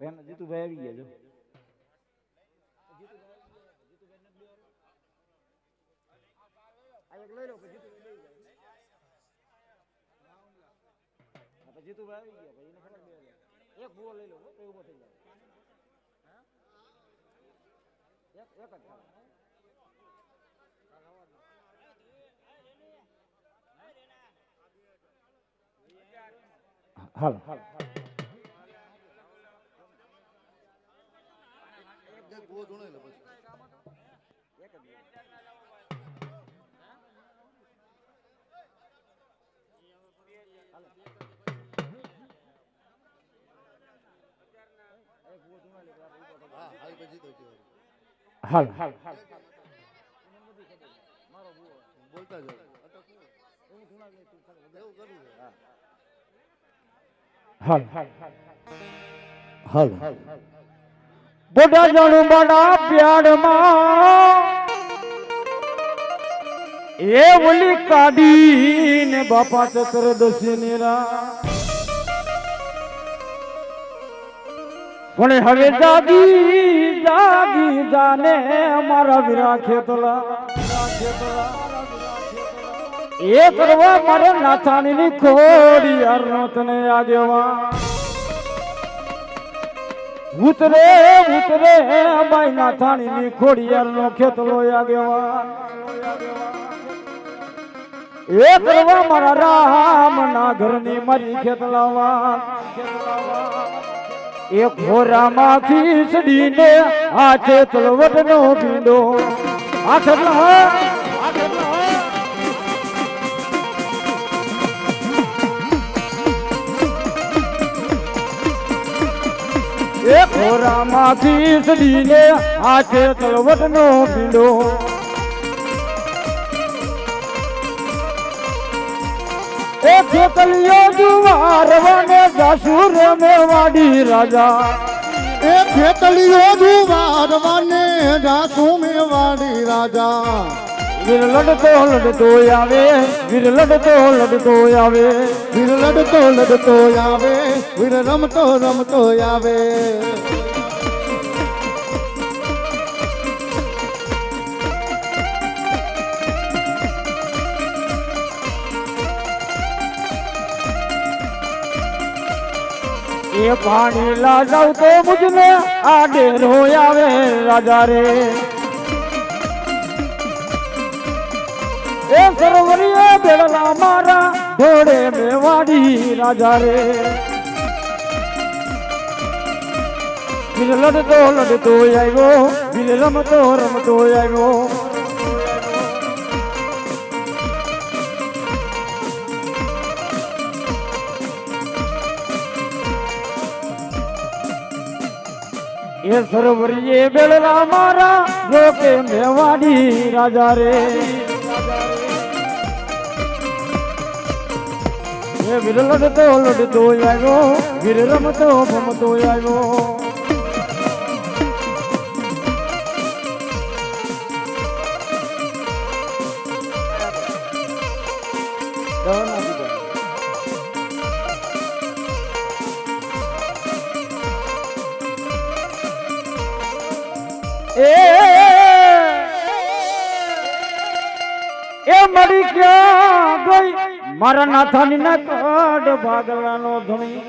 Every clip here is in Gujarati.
એના જીતુભાઈ આવી ગયા જો આ એક લઈ લો પછી જીતુભાઈ પછી આવી ગયા પછી એને ખબર બે એક ભૂવો લઈ લો તો ઊભો થઈ જાય. એક એક જ. હાલ હાલ. એક ભૂવો લે પછી. એક જ લે. એક ભૂવો એટલે હા પછી હાલ. હાલ બોલતા હું હા ખાલી એવું હાલ હાલ. હાલ. બોડા જણું બડા પ્યારમાં એ ઓલી કાઢીને બાપા ચતુર્દશી નીરા પણ હવે જાગી જાગી જાને મારા વિરા ખેતલા. એ કરવા મારે નાથાની ખોડી યારનો તને આગેવા. ઉતરે ઉતરે બાઈ ની ખોડિયાર નો ખેતલો એ કરવા મારા રામ ના ઘરની મારી ખેતલાવા. એ ઘોરામાં ખીસડીને આ ખેતલવટ નો ભીંડો. આ ખેતલા એ ખોરામાં સડીને હાથે તળવટનો પીડો. એ ખેતલિયો જુવારવાને જાસુર મેવાડી રાજા. એ દુવારવાને જાસુ મેવાડી રાજા. વીર લડતો લડતો આવે વીર લડતો લડતો આવે વીર લડતો લડતો આવે વીર રમતો રમતો આવે એ પાણી લાજાવ તો મુજને આડે આવે રાજા રે સરોવરીએ બેડલા મારા ઘોડે મેવાડી રાજા રે બિલ લડતો લડતો આવ્યો બિલ રમતો રમતો આવ્યો એ સરોવરીએ બેડલા મારા લોકે મેવાડી રાજા રે એ વીર લડતો લડતો આવ્યો વીર રમતો ભમતો આવ્યો એ મળી ક્યાં ગઈ મારા નાથાની ના કડ ભાગલાનો ધણી.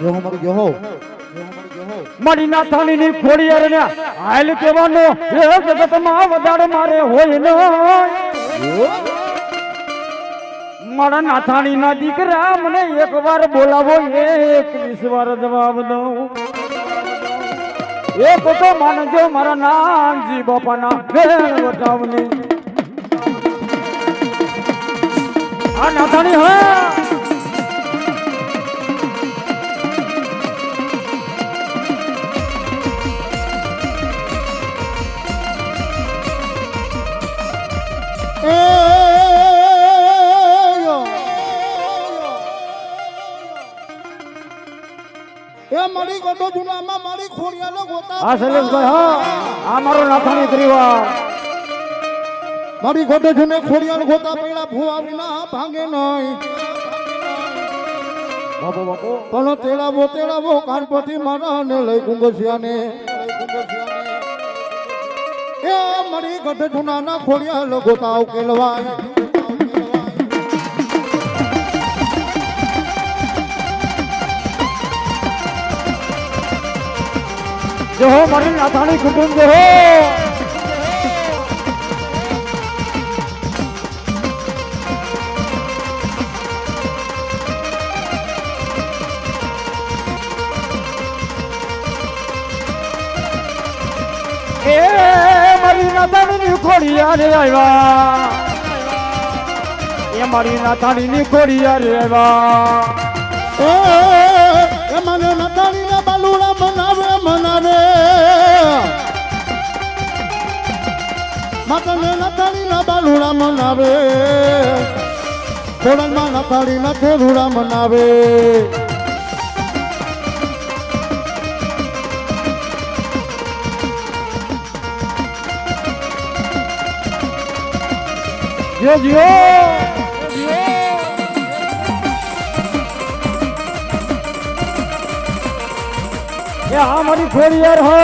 જોહો મર જોહો મારી નાથાની ની ખોડિયાર ને હાલ કેવાનો એ જગતમાં વધારે મારે હોય ન મારા નાથાણી ના દીકરા મને એક વાર બોલાવો એકવીસ વાર જવાબ દઉં. એક તો માનજો મારા નામજી બાપાના ભેણ વટાવની. આ નાથાણી હા એ મારી ગોતો જુનામાં મારી ખોડિયાનો ગોતા હા શૈલેષભાઈ હા આ મારો નાથાણી પરિવાર મારી ગોતો જુને ખોડિયાનો ગોતા પેલા ભૂવા વિના ભાંગે નહીં. પણ તેડાવો તેડાવો કાનપતિ મારા ને લઈ ગુંગસિયાને. એ મરી ગઢ જુનાના ખોડિયા ગોતા ઉકેલવાય. જો મારી નાથાણી કુટુંબ જો નાથાણીની ખોડિયારે આવ્યા. એ મારી નાથાણીની ખોડિયારે આવ્યા. એ મને નતાડીના બાલુડા મનાવે મનાવે. માતાને નતાડીના બાલુડા મનાવે. ખોડલમાં નતાડીના થેરુડા મનાવે. જીઓ જીઓ! એ આ મારી ખોડિયાર હો!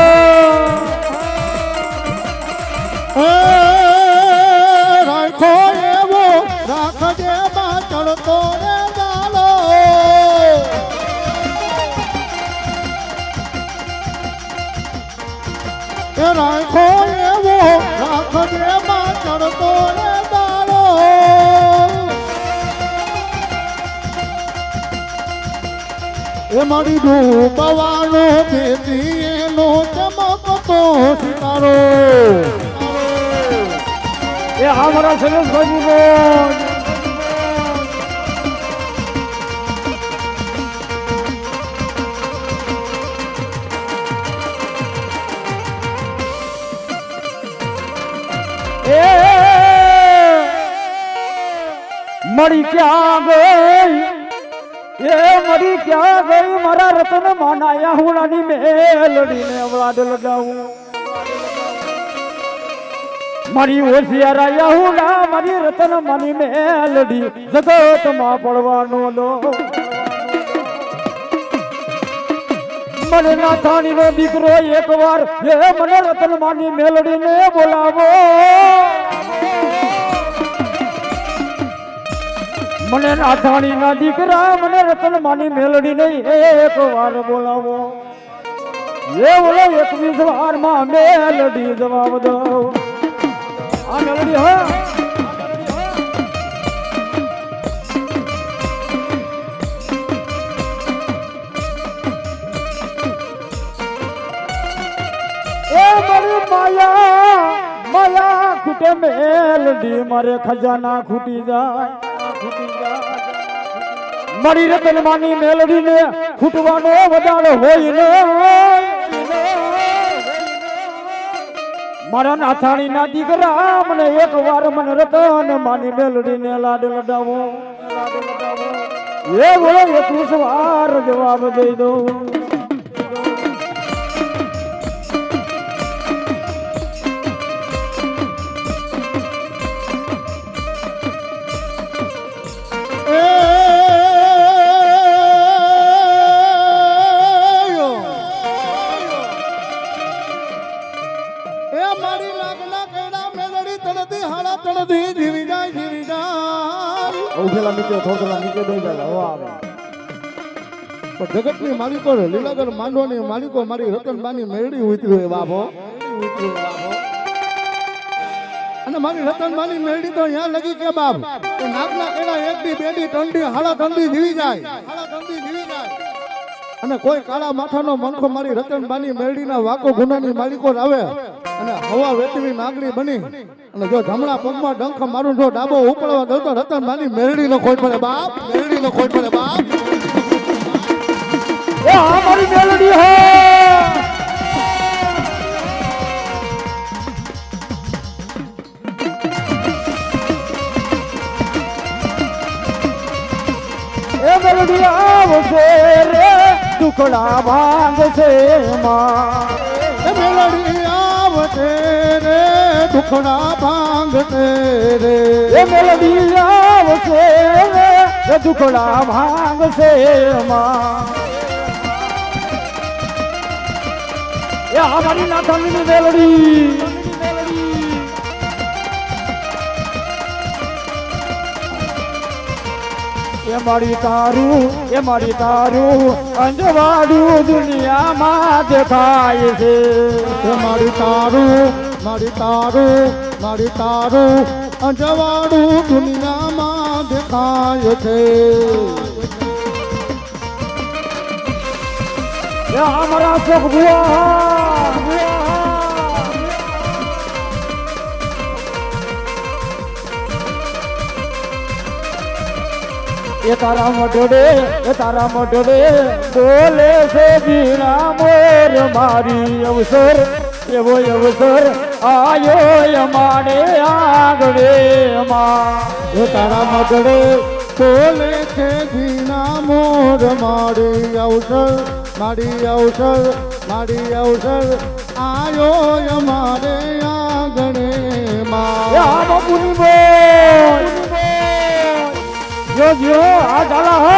એ રાખો એવો, રાખજે ચડતો રાખો એવો, રાખજે ચડતો રે મારી ડૂબવાનો બેટી એનો ચમકતો સિતારો. એ આ મારા સુરેશભાઈ મળી ક્યાં ગઈ? એ મરી ક્યાં ગઈ? મારા રતન માના હુડાની મેલડીને અવળાદ લગાવું. મારી હોશિયારા યાહુડા મારી રતન માની મેલડી, જગતમાં પડવાનો લો મને નાથાણી નો દીકરો એકવાર, એ મને રતન માની મેલડીને બોલાવો. મને નાથાણી ના દીકરા, મને રતન માની મેલડી નહીં, એક વાર બોલાવો. એ બોલો, એકવીસ વારમાં મેલડી જવાબ દો. આ મેલડી હા. માયા માયા ખૂટે મેલડી, મારે ખજાના ખૂટી જાય. મારી રતન માની મેલડી ને ખૂટવાનો વધાર હોય ને. મારા નાથાણી ના દીકરા મને એક વાર મને રતન માની મેલડી ને લાડ લડાવો. લાડ લડાવો એ બોલો એકવીસ વાર જવાબ દઈ દઉં. પણ માલિકો ને લીલાગર માંડવાની માલિકો મારી રતનબાની મેળડી ઉતરી હોય બાપો. અને મારી રતનબાની મેળડી તો અહીંયા લગી કે બાપ નાગના કેડા એક દી બેડી ઠંડી હાડા ત્રણ જીવી જાય. અને કોઈ કાળા માથાનો મનખો મારી રતનબાની મેળડીના વાકો ગુનાની માલિકો આવે અને હવા વેતવી નાગરી બની. અને જો જમણા પગમાં ડંખ મારું જો ડાબો ઉપડવા દઉં તો રતનબાની મેળડીનો ખોટ પડે બાપ મેળડીનો ખોટ પડે બાપ. એ આ મારી મેલડી હે એ મેલડી આવશે રે ટુકડા ભાંગશે માં એ મેલડી આવતે રે દુખડા ભાંગતે રે એ મેલડી આવશે રે એ એ અમારી નાથાની મેલડી. એ મારી તારું એ મારી તારું અંજવાડું દુનિયામાં દેખાય છે. એ મારી તારું મારી તારું મારી તારું અજવાળું દુનિયામાં દેખાય છે. એ અમારા સુખ ભુવા એ તારા મઢડે એ તારા મઢડે બોલે છે બીણા મોર મારી અવસર. એવો અવસર આયો અમારે આગળે માં એ તારા મગડે બોલે છે બીના મોર મારી અવસર મારી અવસર મારી અવસર આયો અમારે આગળે માં બોલ. જો જો આ ચાલા હો.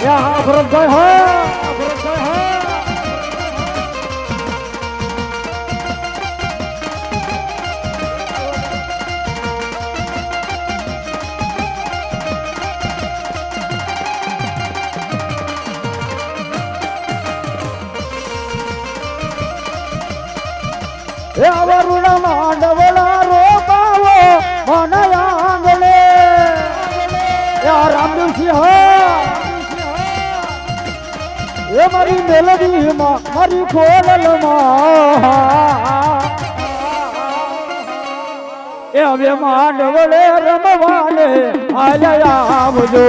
એ હા ભરતભાઈ હા. ભરતભાઈ એ રામદેવસિંહ હા એ મારી મારી ખોલલમાં એ હવે માંડવડે રમવાને આયા આવજો.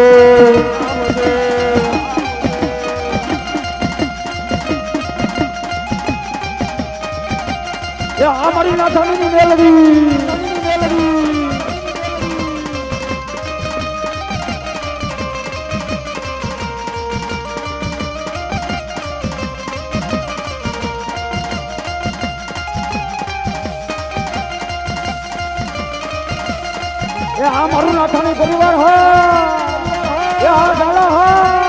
એ આ મારી નાથાની મેલડી. એ આ મારું નાથાની પરિવાર હા એ આ ડાલા હા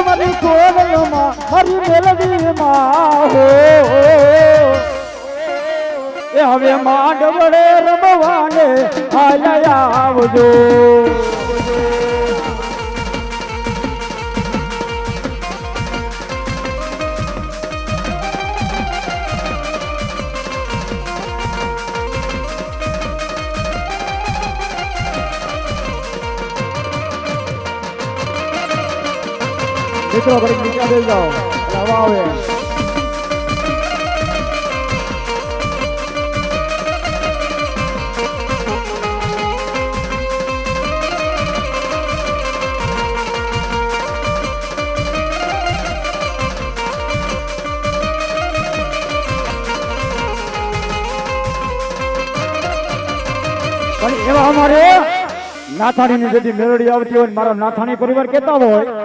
એ મારી કોવલમાં મારી મેલડીમાં હો. એ હવે માંડવડે રમવાને આયા આવજો. મિત્રો ઘડીક નીચે બેસી જાઓ હવા એવા અમારે નાથાણીની જેથી મેળડી આવતી હોય મારા નાથાણી પરિવાર કહેતા હોય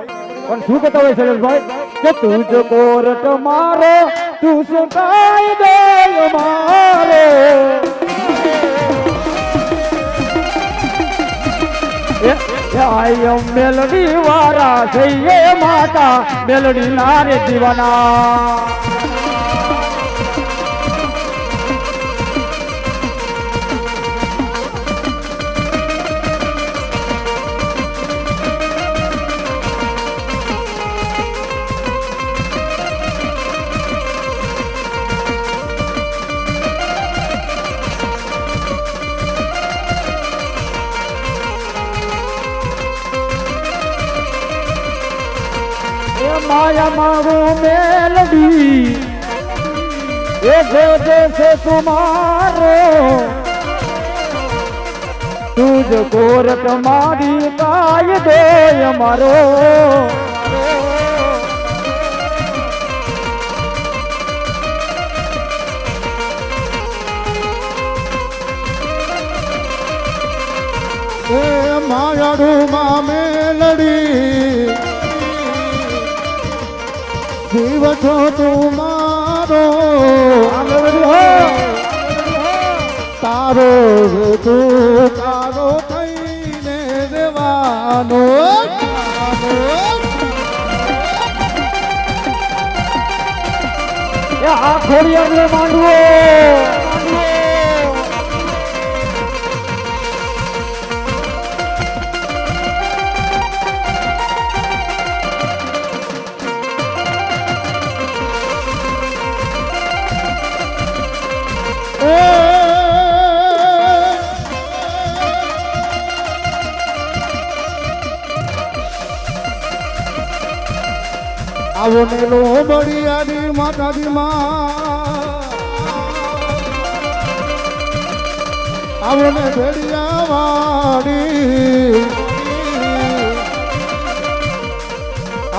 પણ શું કહેતા હોય શૈલેષભાઈ? કે તું જ કોરટ મારો, તું શું કાયદો મારે. એ મેલડી વાળા થઈએ માતા, મેલડી નારે દીવાના. माया मारो मेलडी। ये देवते से तुम्हारो। तुझ गोर तुम्हारी काय दो मारो माया रूमा में लड़ी જીવ છો તું મારો. તારો તું તારો થઈને દેવાનો આ ખોડિયાર ને માંડવો. આવો ને લો બળિયારી માતાજી માં. આવો ને ભેડિયા વાડી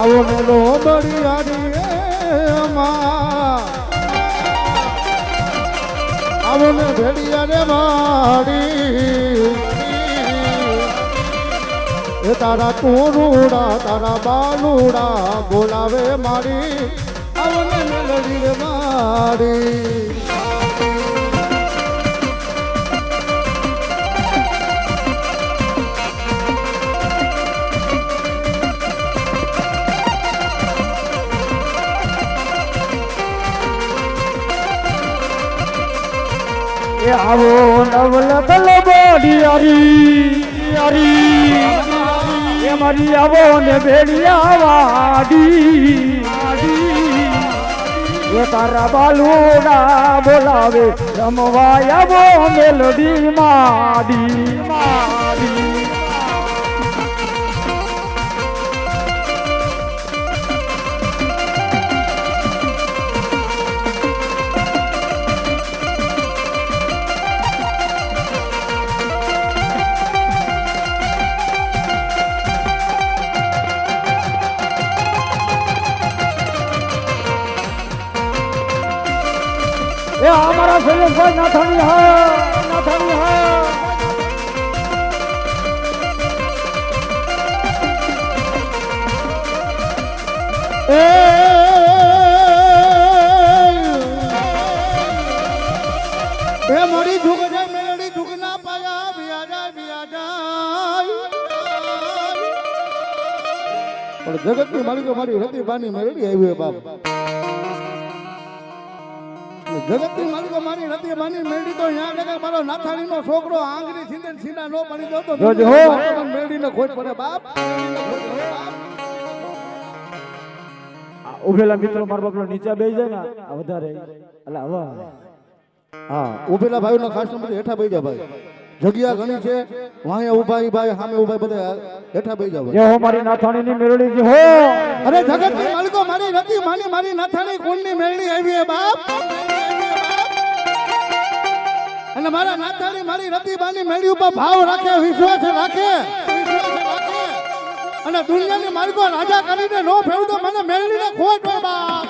આવો ને લો બળિયારી માં. આવો ને ભેડિયા રે વાડી એ તારા કોરુડા તારા બાલુડા બોલાવે મારી આવને મેલડી રે મારી એ આવો નવલ કલ બોડિયારી યારી એ મારી આવો ને ભેડિયા વાડી એ તારા બાલુડા બોલાવે રમવા આવો મેલડી માડી માડી. એ અમારા શૈલેષભાઈ નાથાણી હા નાથાણી હા. એ મોડી ઝુક જાય મેલડી ઝુક ના પાયા બિયા જાય બિયા જાય પણ જગતની માલિકો મારી રતી બાની મેલડી આવી હે બાપ. જગતની માલિકો મારી નથી બાની મેળી તો અહીંયા લગા મારો નાથાણીનો છોકરો આંગળી છીંદે છીંદા નો પડી દો તો જોજો હો. ખોટ પડે ખોટ પડે બાપ. ઉભેલા મિત્રો મારા બાપલો નીચે બેસી જાય ને આ વધારે. એટલે હવા. હા ઉભેલા ભાઈઓના ખાસ નંબર હેઠા બેસી જાય ભાઈ. જગ્યા ઘણી છે. વાયા ઊભા ભાઈ સામે ઊભા બધા હેઠા બેસી જાવ. જે હો મારી નાથાણીની મેળડી જે હો. અરે જગતની માલિકો મારી નથી માની મારી નાથાની કુંડની મેળણી આવી હે બાપ. અને મારા નાથાની મારી રતી બાની મેળી ઉપર ભાવ રાખે વિશ્વાસ રાખે. અને દુનિયાની માલકો રાજા કરીને નો ફેરવું તો મને મેળણીને ખોટ બાપ.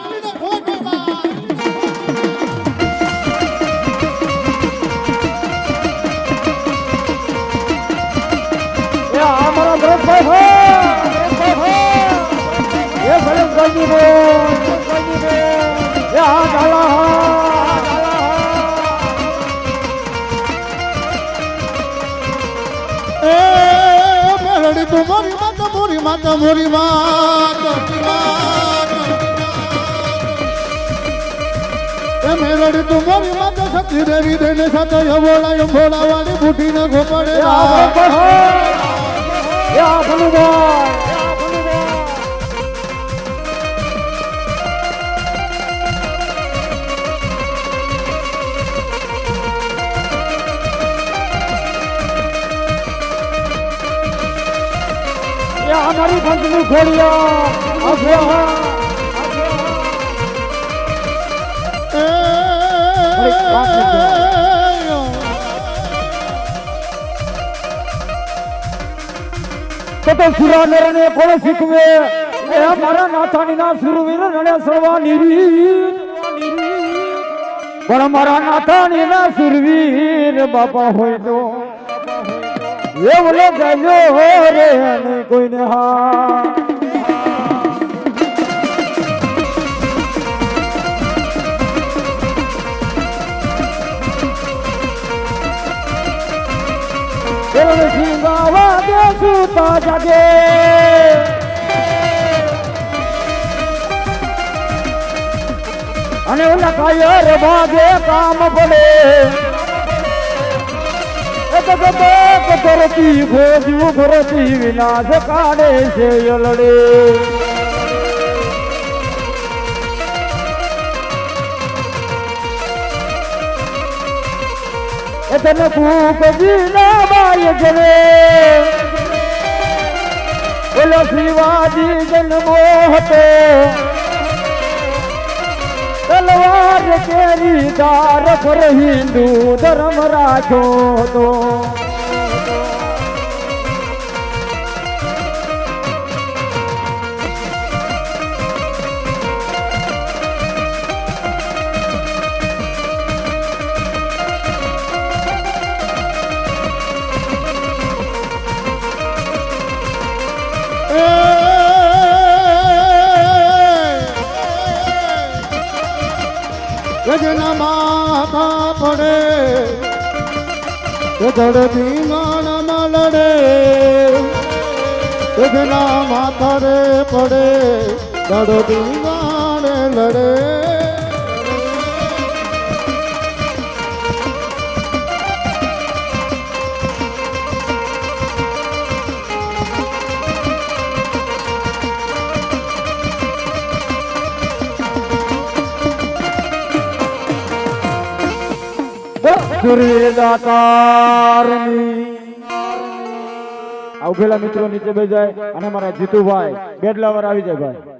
મોરી માતા મોરી માતા મોરી માતા મેલડી તું મોરી માતા સતી દેવી દેને સાથે યવોળા યવોળા વાળી બુઢીને ગોપાડે ભલુભાઈ અમારી પંચની ઘોડિયા અભ્યા તો તો સુરા રણે કોણ શીખવે? એ મારા નાથાની ના સુરવીર રણે સળવાની રીત પણ મારા નાથાની ના સુરવીર બાપા હોય તો એવલો ગયો રે કોઈને હા. એવલો સિંગાવા દે સુતા જાગે. અને ઓલા કાયર ભાગે કામ પડે કરતી ભોજવું ભરતી વિનાશ કાઢે છે યલડે તને કૂક જીના. બાય જવે ઓલો શિવાજી જન્મો હતો. તલવાર કેરી દાર પર હિન્દુ ધર્મ રાખ્યો હતો. ગજના માથા પડે. ધડતી માણમાં લડે. ગજના માથા રે પડે. ધડતી માણે લડે. દાતારની આ ઉભેલા મિત્રો નીચે બે જાય અને મારા જીતુભાઈ બેડલાવર આવી જાય ભાઈ.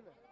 લઈ લે